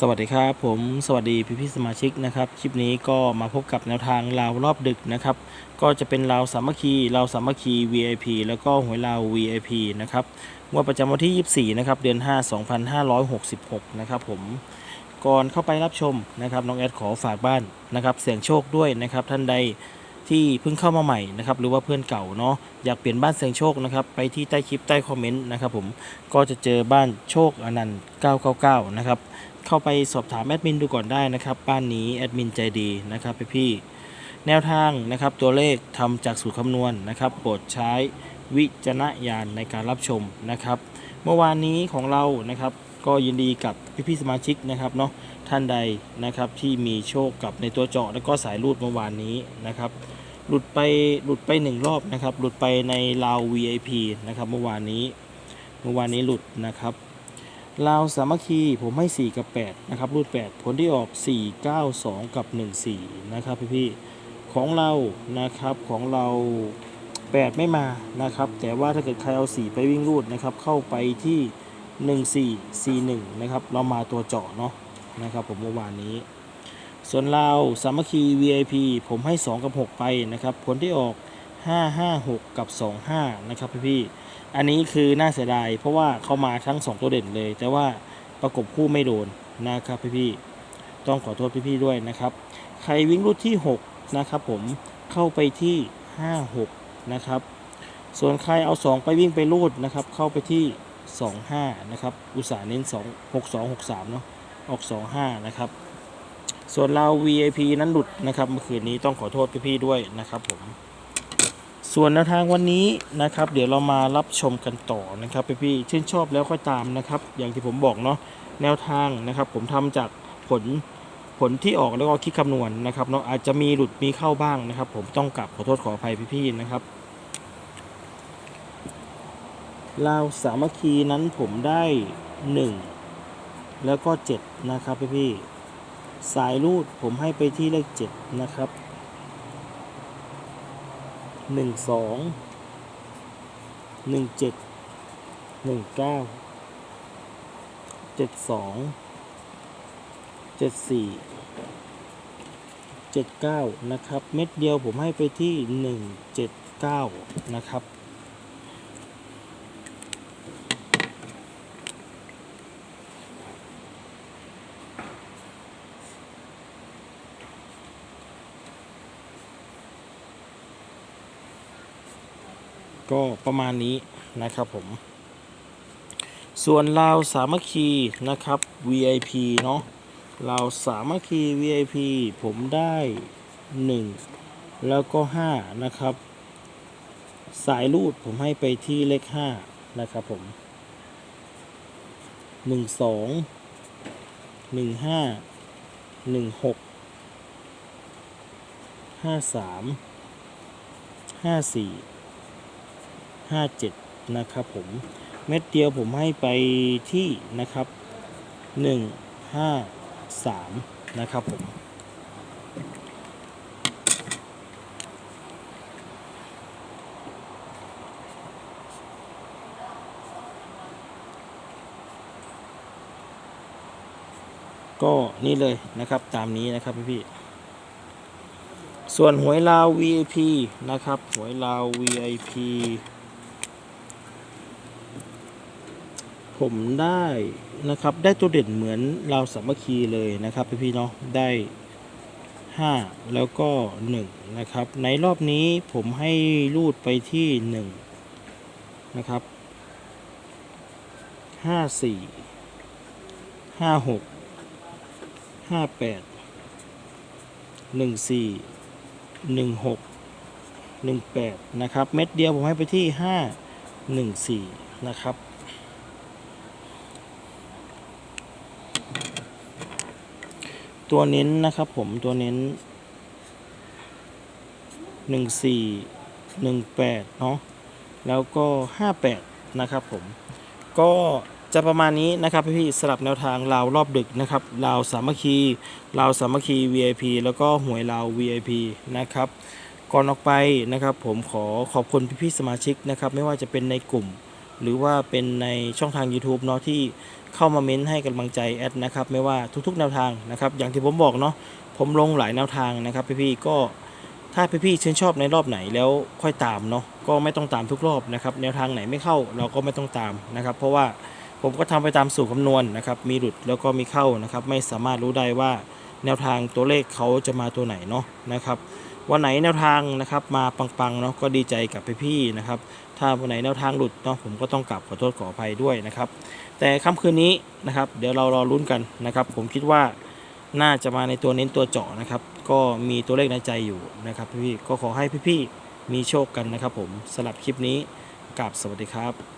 สวัสดีครับผมสวัสดีพี่พี่สมาชิกนะครับคลิปนี้ก็มาพบกับแนวทางลาวรอบดึกนะครับก็จะเป็นลาวสามัคคีลาวสามัคคี VIP แล้วก็หวยลาว VIP นะครับงวดประจำวันที่ 24นะครับเดือน 5 2566นะครับผมก่อนเข้าไปรับชมนะครับน้องแอดขอฝากบ้านนะครับเสี่ยงโชคด้วยนะครับท่านใดที่เพิ่งเข้ามาใหม่นะครับหรือว่าเพื่อนเก่าเนาะอยากเปลี่ยนบ้านเสียงโชคนะครับไปที่ใต้คลิปใต้คอมเมนต์นะครับผมก็จะเจอบ้านโชคอนันต์999นะครับ เข้าไปสอบถามแอดมินดูก่อนได้นะครับบ้านนี้แอดมินใจดีนะครับพี่ๆแนวทางนะครับตัวเลขทำจากสูตรคำนวณนะครับ โปรดใช้วิจารณญาณในการรับชมนะครับ เมื่อวานนี้ของเรานะครับ ก็ยินดีกับพี่ๆสมาชิกนะครับเนาะท่านใดนะครับที่มีโชคกับในตัวเจาะแล้วก็สายรูดเมื่อวานนี้นะครับ หลุดไปหลุดไปหนึ่งรอบนะครับ หลุดไปในลาว VIP นะครับเมื่อวานนี้ เมื่อวานนี้หลุดนะครับ ลาวสามัคคีผมให้ 4 กับ 8 นะครับ รูด 8 ผลที่ออก 4 9 2 กับ 1 4 นะครับพี่ๆของเรานะครับของเรา 8 ไม่มานะครับ แต่ว่าถ้าเกิดใครเอา 4 ไปวิ่งรูดนะครับ เข้าไปที่ 1 4 4 1 นะครับ เรามาตัวเจาะเนาะนะครับ ผมเมื่อวานนี้ ส่วนเราสามัคคี VIP ผมให้ 2 กับ 6 ไปนะครับ ผลที่ออก 5 5 6 กับ 2 5 นะครับพี่ๆ อันนี้คือน่าเสียดายเพราะว่าเขามาทั้ง 2 ตัวเด่นเลย แต่ว่าประกบคู่ไม่โดนนะครับพี่ๆต้องขอโทษพี่ๆด้วยนะครับ ใครวิ่งรุ่นที่ 6 นะครับผมเข้าไปที่ 5 6 นะครับ ส่วนใครเอา 2 ไปวิ่งไปรูดนะครับ เข้าไปที่ 2 5 นะครับ อุตสาห์เน้น 2 6 2 6 3 เนาะออก 2 5 นะครับ ส่วนเรา VIP นั้นหลุดนะครับเมื่อคืนนี้ต้องขอโทษพี่ๆด้วยนะครับผม ส่วนแนวทางวันนี้นะครับ เดี๋ยวเรามารับชมกันต่อนะครับพี่ๆชื่นชอบแล้วค่อยตามนะครับ อย่างที่ผมบอกเนาะแนวทางนะครับ ผมทำจากผลผลที่ออกแล้วก็คิดคำนวณนะครับเนาะอาจจะมีหลุดมีเข้าบ้างนะครับ ผมต้องกลับขอโทษขออภัยพี่ๆนะครับลาวสามัคคีนั้นผมได้1แล้วก็7นะครับพี่ๆสายรูดผมให้ไปที่เลข7นะครับ หนึ่งสองหนึ่งเจ็ดหนึ่งเก้าเจ็ดสองเจ็ดสี่เจ็ดเก้านะครับ เม็ดเดียวผมให้ไปที่หนึ่งเจ็ดเก้านะครับ ก็ประมาณนี้นะครับผม ส่วนลาวสามัคคีนะครับ VIP เนาะลาวสามัคคี VIP ผมได้ 1 แล้วก็ 5 นะครับ สายรูดผมให้ไปที่เลข 5 นะครับผม 1 2 1 5 1 6 5 3 5 4 57 นะครับผม เม็ดเดียวผมให้ไปที่นะครับ 153 นะครับผม ก็นี่เลยนะครับตามนี้นะครับพี่ๆส่วนหวยลาว VIP นะครับ หวยลาว VIP ผมได้นะครับ ได้ตัวเด่นเหมือนเราสามัคคีเลยนะครับพี่ๆเนาะได้ 5 แล้วก็ 1 นะครับ ในรอบนี้ผมให้รูดไปที่ 1 นะครับ 5 4 5 6 5 8 1 4 1 6 1 8นะครับ เม็ดเดียวผมให้ไปที่5 1 4นะครับ ตัวเน้นนะครับผมตัวเน้นหนึ่งสี่หนึ่งแปดเนาะแล้วก็ห้าแปดนะครับผมก็จะประมาณนี้นะครับพี่สลับแนวทางลาวรอบดึกนะครับลาวสามัคคีลาวสามัคคี VIP แล้วก็หวยลาว VIP นะครับก่อนออกไปนะครับผมขอขอบคุณพี่ๆสมาชิกนะครับไม่ว่าจะเป็นในกลุ่ม หรือว่าเป็นในช่องทาง YouTube เนาะที่เข้ามาเม้นให้กำลังใจแอดนะครับไม่ว่าทุกๆแนวทางนะครับอย่างที่ผมบอกเนาะผมลงหลายแนวทางนะครับพี่ๆก็ถ้าพี่ๆชื่นชอบในรอบไหนแล้วค่อยตามเนาะก็ไม่ต้องตามทุกรอบนะครับแนวทางไหนไม่เข้าเราก็ไม่ต้องตามนะครับ เพราะว่าผมก็ทำไปตามสูตรคำนวณนะครับมีหลุดแล้วก็มีเข้านะครับไม่สามารถรู้ได้ว่าแนวทางตัวเลขเขาจะมาตัวไหนเนาะนะครับ วันไหนแนวทางนะครับมาปังๆเนาะก็ดีใจกับพี่ๆนะครับ ถ้าวันไหนแนวทางหลุดเนาะผมก็ต้องกลับขอโทษขออภัยด้วยนะครับ แต่ค่ำคืนนี้นะครับ เดี๋ยวเรารอลุ้นกันนะครับ ผมคิดว่าน่าจะมาในตัวเน้นตัวเจาะนะครับ ก็มีตัวเลขในใจอยู่นะครับพี่ๆก็ขอให้พี่ๆมีโชคกันนะครับ ผมสำหรับคลิปนี้กับสวัสดีครับ